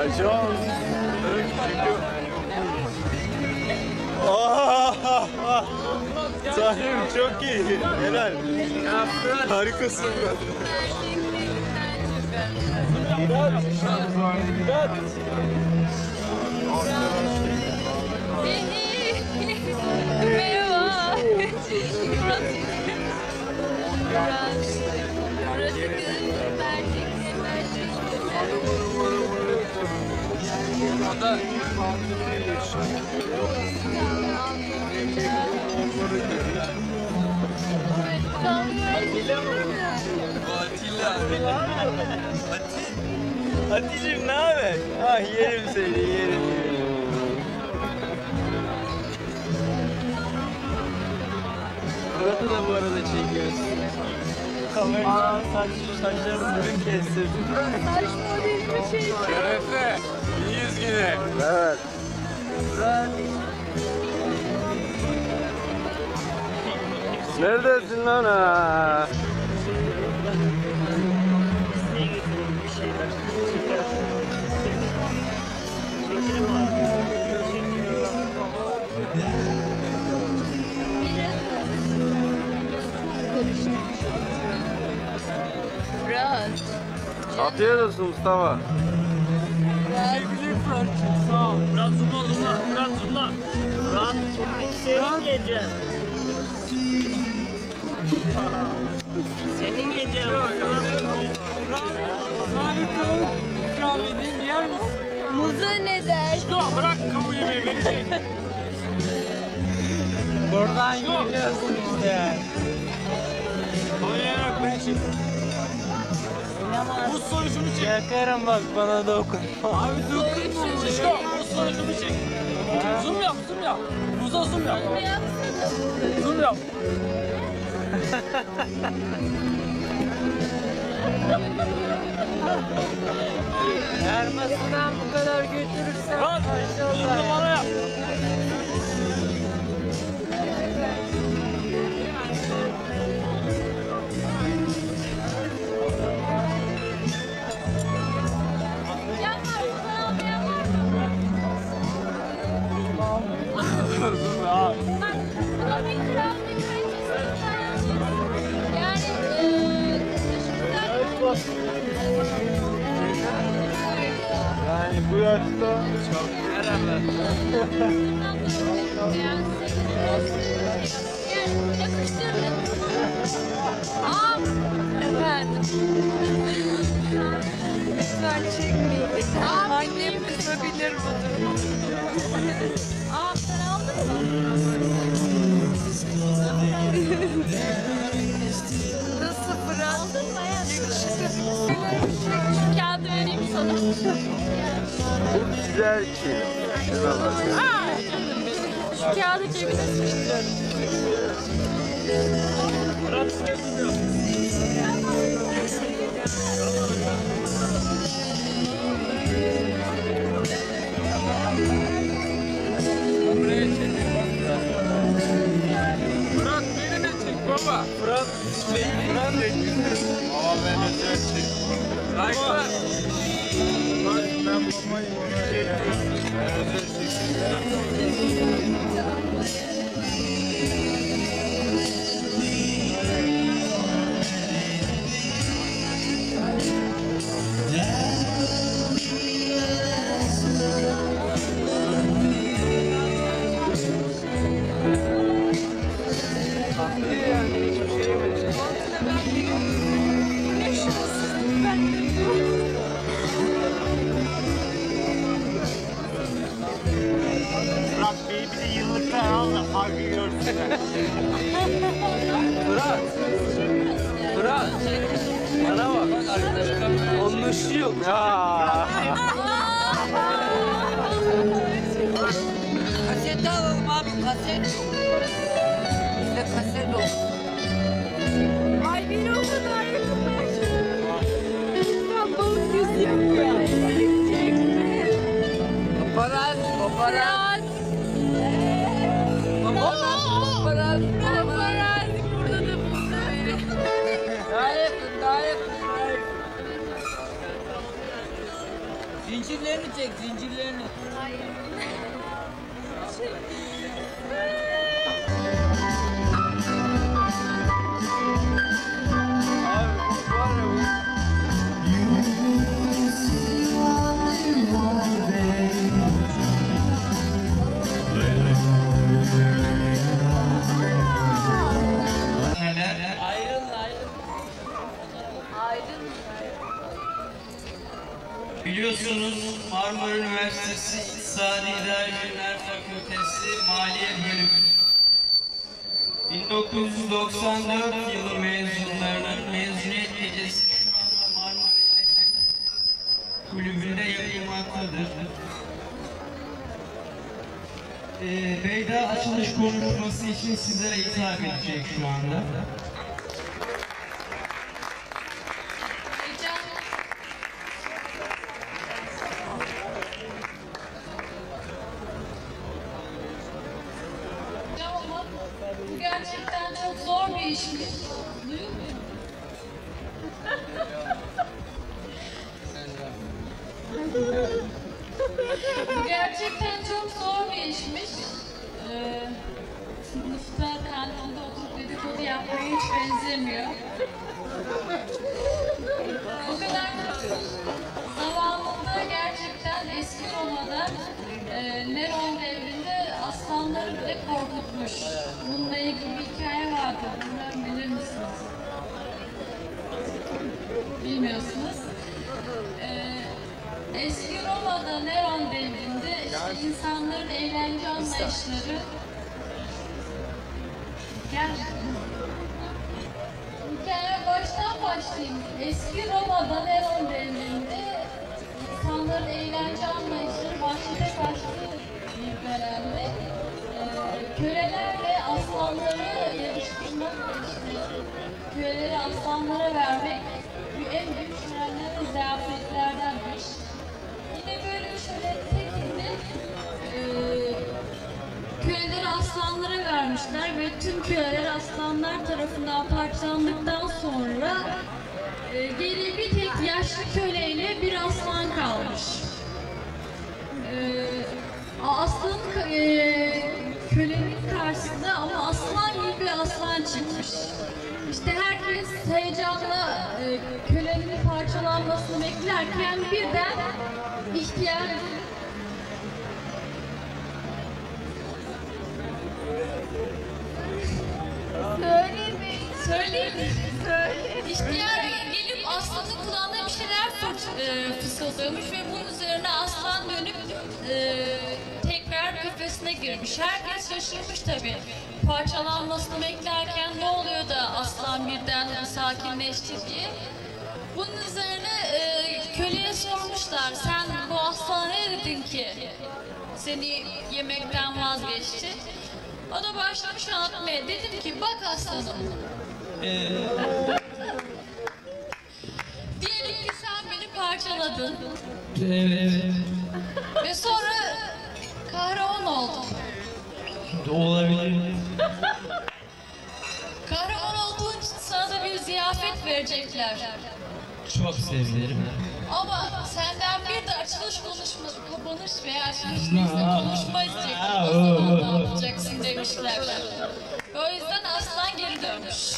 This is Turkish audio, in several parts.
Ajan. Sahim çok iyi. Helal. Harikasın. Merhaba. Murat. Murat. Murat'ı kızım. Bercik. Bercik. O da Atilla. Hatice'm ne haber? Ah yerim seni yerim. Murat'ı da bu arada çekiyoruz. Aa saç, saçlarımı bugün kestirdim. Saç modelimi şey. Şerefe. İyiyiz yine. Evet. Neredesin lan ha? Afiyet olsun Mustafa. Sevgili Fırat'cığım sağ ol. Fırat zoomla zoomla. Fırat zoomla. Fırat. Senin gecen. Senin gecen. Harika. İkram edeyim yer misin? Muzu ne der? Dur bırak kamu yemeği verecek. Buradan geliyorsun işte. Oynayarak ben çek. Bu sonucunu çek. Yakarım bak bana dokun. Abi dokunma. Şişko bu sonucunu çek. Zoom yap zoom yap. Buza zoom yap. Zoom yap. Yarmasından bu kadar götürürsen. Zoom'u bana yap. Aa, efendim. Lütfen çekmeyin. Annem kızabilir bunu. Aa, güzel ki. Bak. Aa, şu kağıdı cebine Eski Roma'da Neron devrinde işte insanların eğlence anlayışları Gel. Hikaye baştan başlayayım. Eski Roma'da Neron devrinde insanların eğlence anlayışları başlıca kaçtığı bir dönemde e, kölelerle aslanları yarıştırmak ve işte köleleri aslanlara vermek en büyük törenler ve ziyafetlerdenmiş. Şöyle tekinde e, Köleleri aslanlara vermişler ve tüm köleler aslanlar tarafından parçalandıktan sonra e, geriye bir tek yaşlı köleyle bir aslan kalmış. E, aslan e, kölenin karşısında ama aslan gibi bir aslan çıkmış. İşte herkes heyecanla e, kölenin parçalanmasını beklerken birden ihtiyar. Söyleyeyim mi? Söyle. İhtiyar gelip aslanın kulağına bir şeyler fırt, e, fısıldıyormuş ve bunun üzerine aslan dönüp e, tekrar kafesine girmiş. Herkes şaşırmış tabii. Parçalanmasını beklerken ne oluyor da aslan birden sakinleşti diye. Bunun üzerine e, köleye sormuşlar. Sen bu aslana ne dedin ki? Seni yemekten vazgeçti. O da başlamış anlatmaya. Dedim ki bak aslanım. Diyelim ki sen beni parçaladın. Evet. Ve sonra kahraman oldun. Olabilir. Kahraman olduğun için sana da bir ziyafet verecekler. Çok sevinirim. Ama senden bir de açılış konuşması, kapanış veya açılış neyse konuşma isteyecekler. O zaman ne yapacaksın demişler. O yüzden aslan geri dönmüş.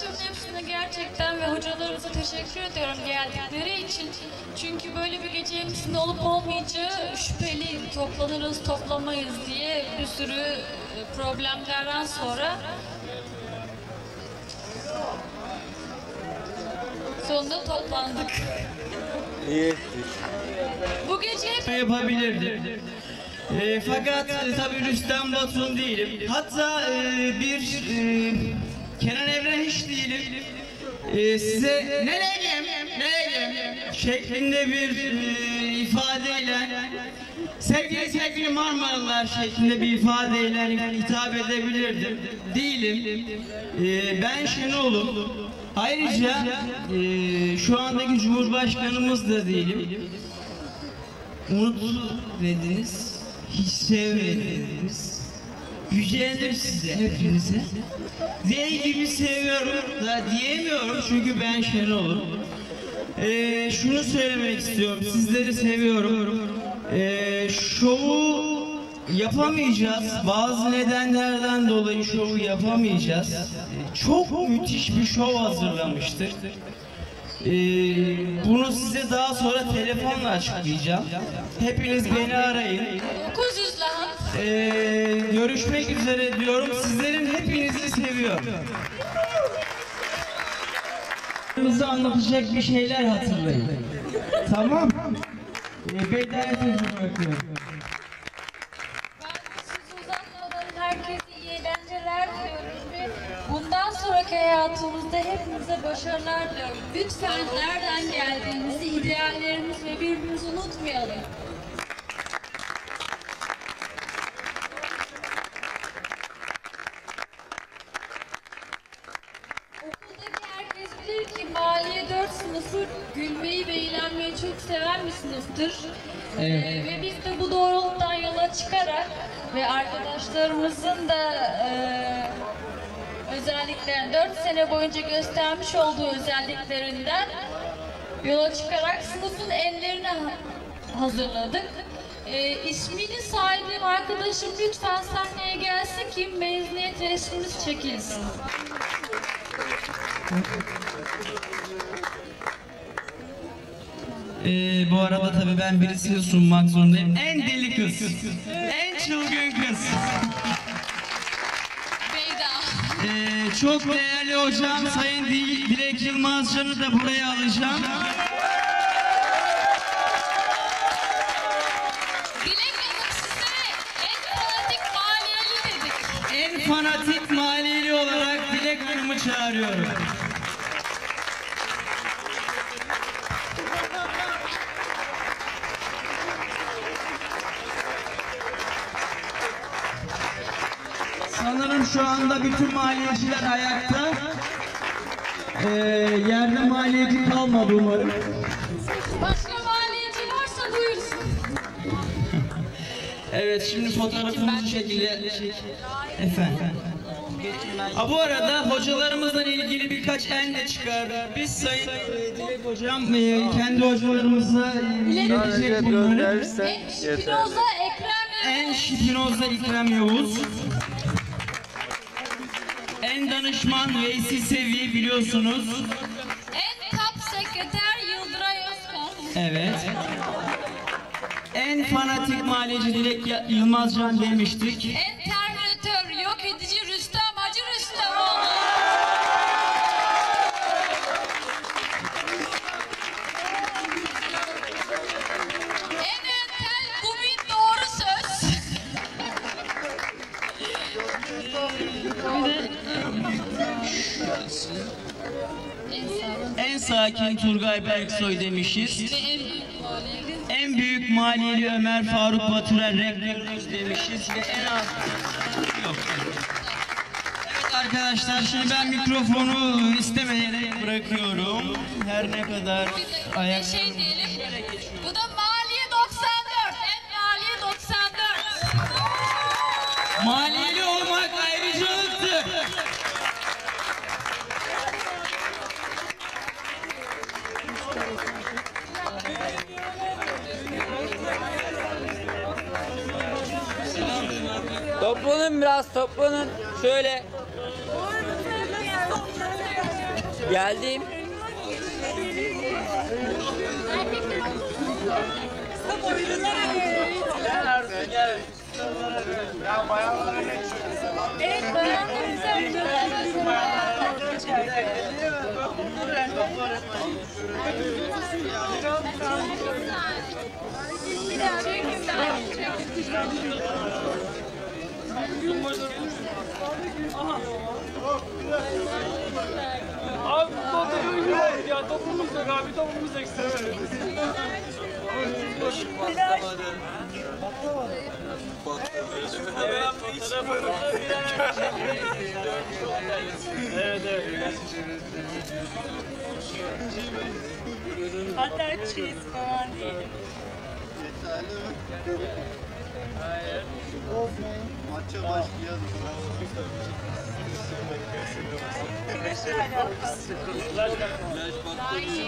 arkadaşların hepsine gerçekten ve hocalarımıza teşekkür ediyorum geldikleri için. Çünkü böyle bir gecenin içinde olup olmayacağı şüpheli toplanırız toplamayız diye bir sürü e, problemlerden sonra sonunda toplandık. İyi. Bu gece yapabilirdim. E, fakat e, tabii Rüstem Batum değilim. Hatta e, bir e, Kenan Evren hiç değilim. E, size nereye nereye şeklinde bir e, ifadeyle sevgili sevgili Marmaralılar şeklinde bir ifadeyle hitap edebilirdim. Değilim. E, ben Şenol'um. Ayrıca e, şu andaki Cumhurbaşkanımız da değilim. Mutlu dediniz, hiç sevmediniz. Yücelendim size hepinize. Deli gibi seviyorum da diyemiyorum çünkü ben Şenol'um. Ee, şunu söylemek istiyorum, sizleri seviyorum. Ee, şovu yapamayacağız. Bazı nedenlerden dolayı şovu yapamayacağız. Çok müthiş bir şov hazırlamıştık. Ee, bunu size daha sonra telefonla açıklayacağım. Hepiniz beni arayın. 900 lahan. Ee, görüşmek üzere diyorum. Sizlerin hepinizi seviyorum. Anlatacak bir şeyler hatırlayın. tamam. Ee, Beyda'ya sözü bırakıyorum. Bundan sonraki hayatımızda hepinize başarılar diliyorum. Lütfen nereden geldiğimizi, ideallerimizi ve birbirimizi unutmayalım. Seven bir sınıftır. Ee, ve biz de bu doğrultudan yola çıkarak ve arkadaşlarımızın da e, özellikle 4 sene boyunca göstermiş olduğu özelliklerinden yola çıkarak sınıfın enlerini ha- hazırladık. Ee, ismini saydığım arkadaşım lütfen sahneye gelsin ki mezuniyet resmimiz çekilsin. Ee, bu arada tabii ben birisini sunmak zorundayım. En deli kız. En çılgın kız. Beyda. Ee, çok değerli hocam Sayın Dil- Dilek Yılmazcan'ı da buraya alacağım. En fanatik maliyeli olarak Dilek Hanım'ı çağırıyorum. Sanırım şu anda bütün maliyeciler ayakta. Ee, yerde maliyeci kalmadı umarım. Başka maliyeci varsa buyursun. Evet şimdi fotoğrafımızı şekilde efendim. Ha, bu arada hocalarımızla ilgili birkaç en de çıkardık. Biz Sayın e, Dilek Hocam e, kendi hocalarımızla e, iletecek bunları. En. Spinoza Ekrem En Şipinoz'da İkrem Yavuz. En danışman Veysi Sevi biliyorsunuz. En kap sekreter Yıldıray Özkan. Evet. En fanatik maliyeci Dilek Yılmazcan demiştik. En sakin Turgay Berksoy demişiz. en büyük maliyeli. Ömer Faruk Baturel rektörümüz demişiz ve en az... Yok. Evet arkadaşlar şimdi ben mikrofonu istemeyerek bırakıyorum. Her ne kadar de ayak... şey diyelim. Bu da maliye 94. En maliye 94. Maliyeli biraz toplanın. Şöyle. Geldim. Evet, bayanlar güzel. Abi topumuz yok ya topumuz yok abi topumuz eksik. Evet evet. Hatta cheese falan değil. Maça başlayalım.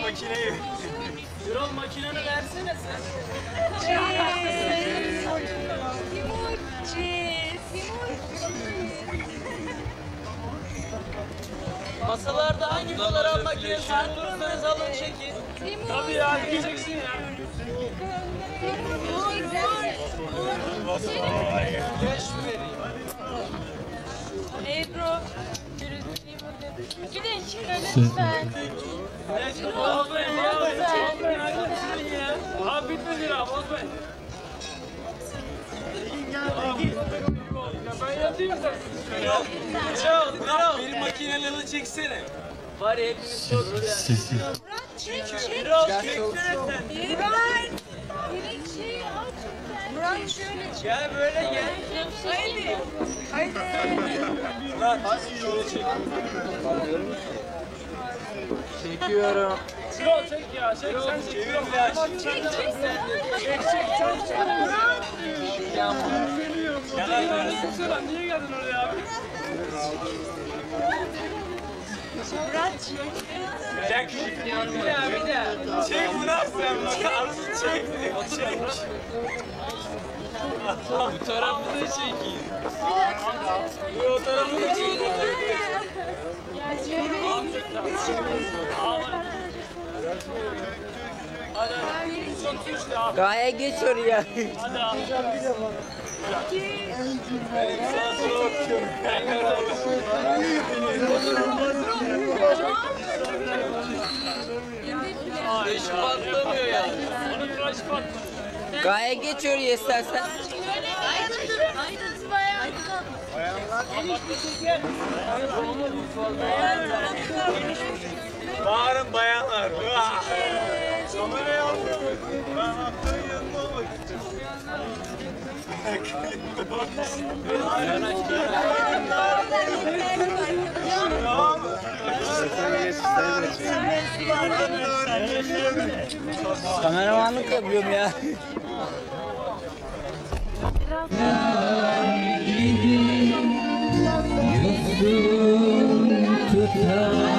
Makineyi. Birol makineni versene sen. Masalarda hangi fotoğraf makinesi bulursanız alın çekin. Tabii ya gideceksin ya. Ebru. Gidin şöyle lütfen. Bozmayın ya. Abi bitmedi ya bozmayın. Ya sen. Birol, Birol. Benim makinelerini çeksene. Var ya hepimiz çok güzel. Birol çeksene sen. Gel böyle gel. Haydi. Haydi. Çekiyorum. Birol çek ya çek sen çek. Birol. Çek çek çek çek çek. Ya böyle sen niye geldin oraya abi? Çek. Bir daha bir daha. Çek Murat sen bak. Arası çek. Çek. Bu tarafı da çekeyim. Bu tarafı da çek. Hadi. Çok suçlu abi. Gaye geç oraya. Hadi abi. Hiç patlamıyor ya. Onu tıraş patladı. Gaye geç oraya istersen. Bağırın bayanlar. Kamerayı almıyor musun? Ben aktörün yanında olmak istiyorum. Tamam mı? Kameramanlık yapıyorum ya. Verme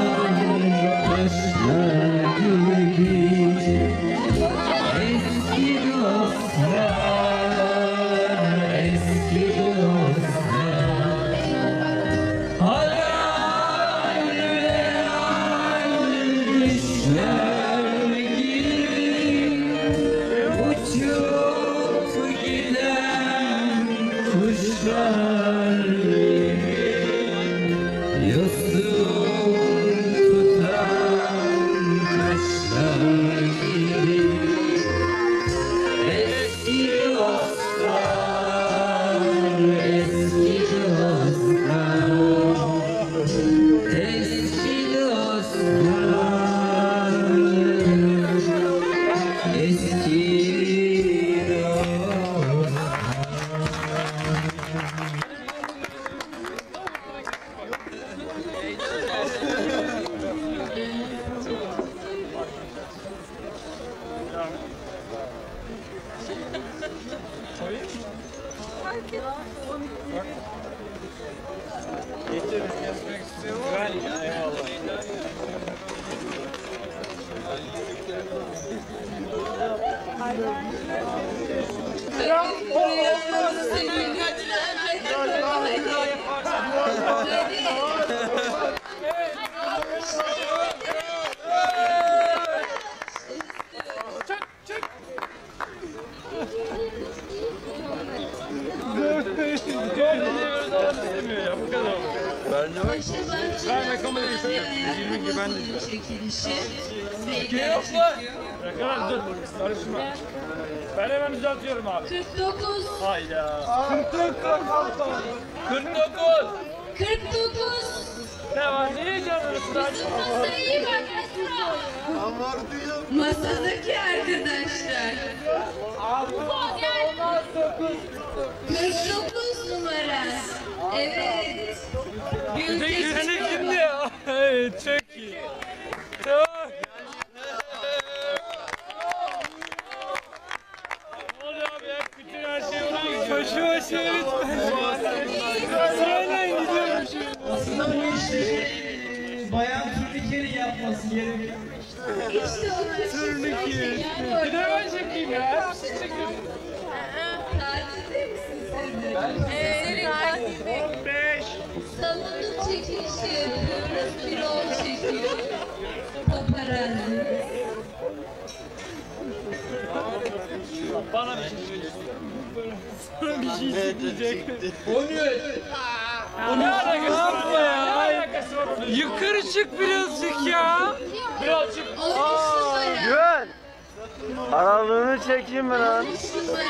Yok lan. Bırak dur. Karışma. Ben hemen düzeltiyorum abi. 49. Hayda. 49. 49. Ne var? Niye canını sıra? Masayı iyi bak Esra. Masadaki arkadaşlar. Bu gel. 49 numara. Evet. Gültekin. Seni kimdi ya? Evet, çok iyi. Çok. Ne oluyor abi? Hep bütün her şey gidiyor. Başı başı Sırayla gidiyormuş. Aslında bu e, bayan turnikeli yapması gerekiyor. İşte o Turnike. Bir de ben çekeyim ya. Hep siz çekiyorsunuz. Tatilde misin sen de? Evet, tatilde. 5. Salonun çekilişi yapıyoruz. Bir ol çekiyor. Paparazzi. Bana bir şey söyleyeceksin. Sana bir şey söyleyecek. O ne alakası var ya? Ne alakası var onun? Yukarı çık birazcık ya. Birazcık. 13 numara. Güven. Aralığını çekeyim mi lan? 13 numara.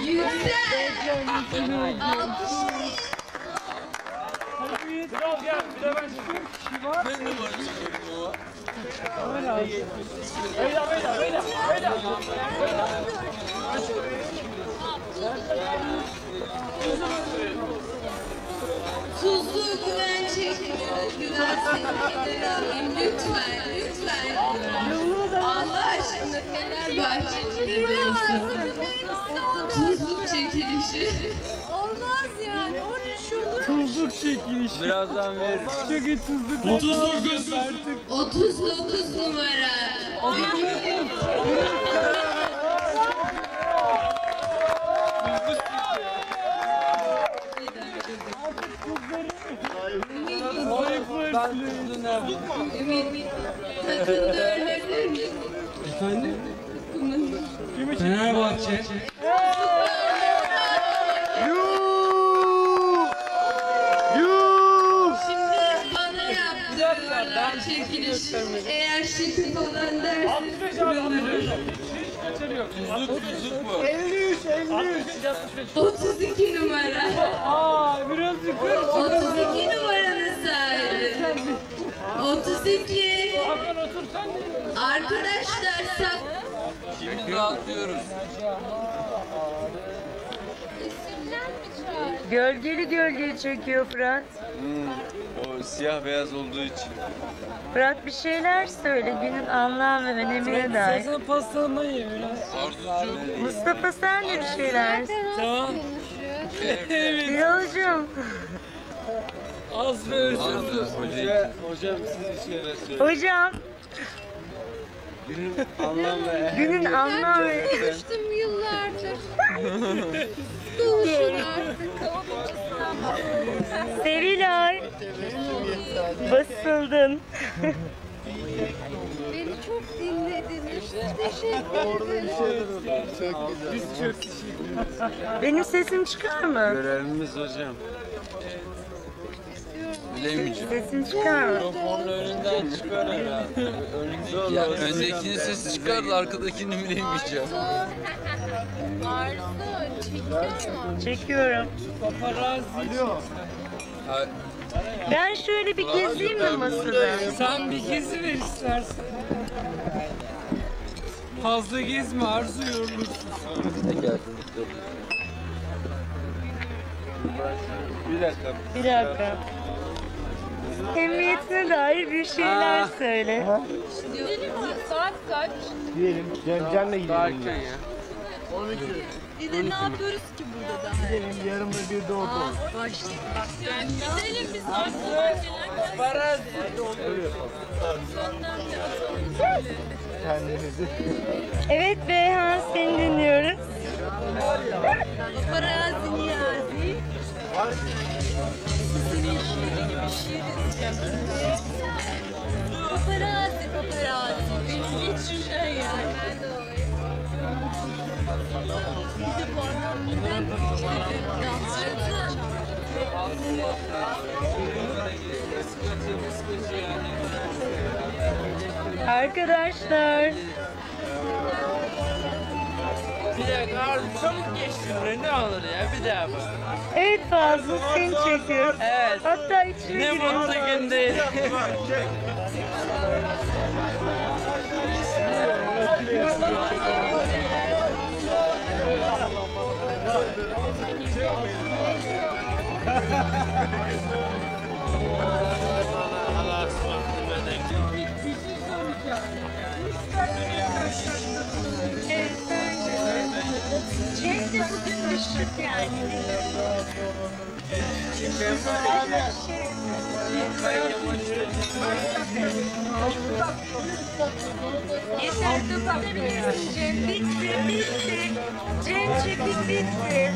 Yüksel. Alkış. Biraz gel. Bir de ben çekeyim. Ben de var çekeyim Beyler beyler beyler. Beyler. Tuzlu güvençe güvenseyin lütfen lütfen. Allah aşkına Fenerbahçe'nin tuzlu çekilişi. Olmaz yani. O ne şurada? Tuzluk çekilişi. Birazdan veririz. Çünkü tuzluk. 39. 39 numara. 39. Kalkınlar. Efendim? Fenerbahçe. çekiliş eğer şirket olan dersiniz Tuzluk, tuzluk mu? 53, 53. 32 numara. Aa, biraz yukarı. 32 numara. 32. Hakan otur sen de. Arkadaşlar sak... Gölgeli gölgeli çekiyor Fırat. O siyah beyaz olduğu için. Fırat bir şeyler söyle günün anlam ve önemine dair. Sen pastamı ye biraz. Mustafa sen de bir şeyler. Tamam. Evet. Az ve özür. Hoca, hocam siz bir şeyler söyleyin. Hocam Anlam ve günün anlam ve... Görüştüm yıllardır. Doğuşun artık. Sevilay. Basıldın. Beni çok dinlediniz. Teşekkür ederim. Benim sesim çıkar mı? görevimiz hocam. Bilemeyeceğim. Sesim çıkar mı? Onun önünden çıkar herhalde. Önünde Ya öndekinin sesi çıkardı arkadakini bilemeyeceğim. Arzu çekiyor mu? Çekiyorum. Ha, Ben şöyle bir gezeyim mi masada? Sen bir gezi ver istersen. Fazla gezme arzu yorulursun. Bir dakika. Bir dakika. Emniyetine dair bir şeyler söyle. Saat kaç? Bir de ne yapıyoruz ki burada daha? Gidelim yarın da bir de orada olur. Başladık. Gidelim biz artık. Evet Beyhan seni dinliyoruz. Paparazzi Niyazi. Sizin Paparazzi, paparazzi. Beni geç ya. Bir de bu neden dansçı? Arkadaşlar. Bir dakika abi çabuk geçtin be ne olur ya bir daha bak. Evet Fazıl seni çekiyor. Evet. Hatta içine Ne giriyor. mutlu gün Cenk de bugün düşük yani. Yeter kapatabilirsin Cem. Bitti, bitti. Cem çekim bitti.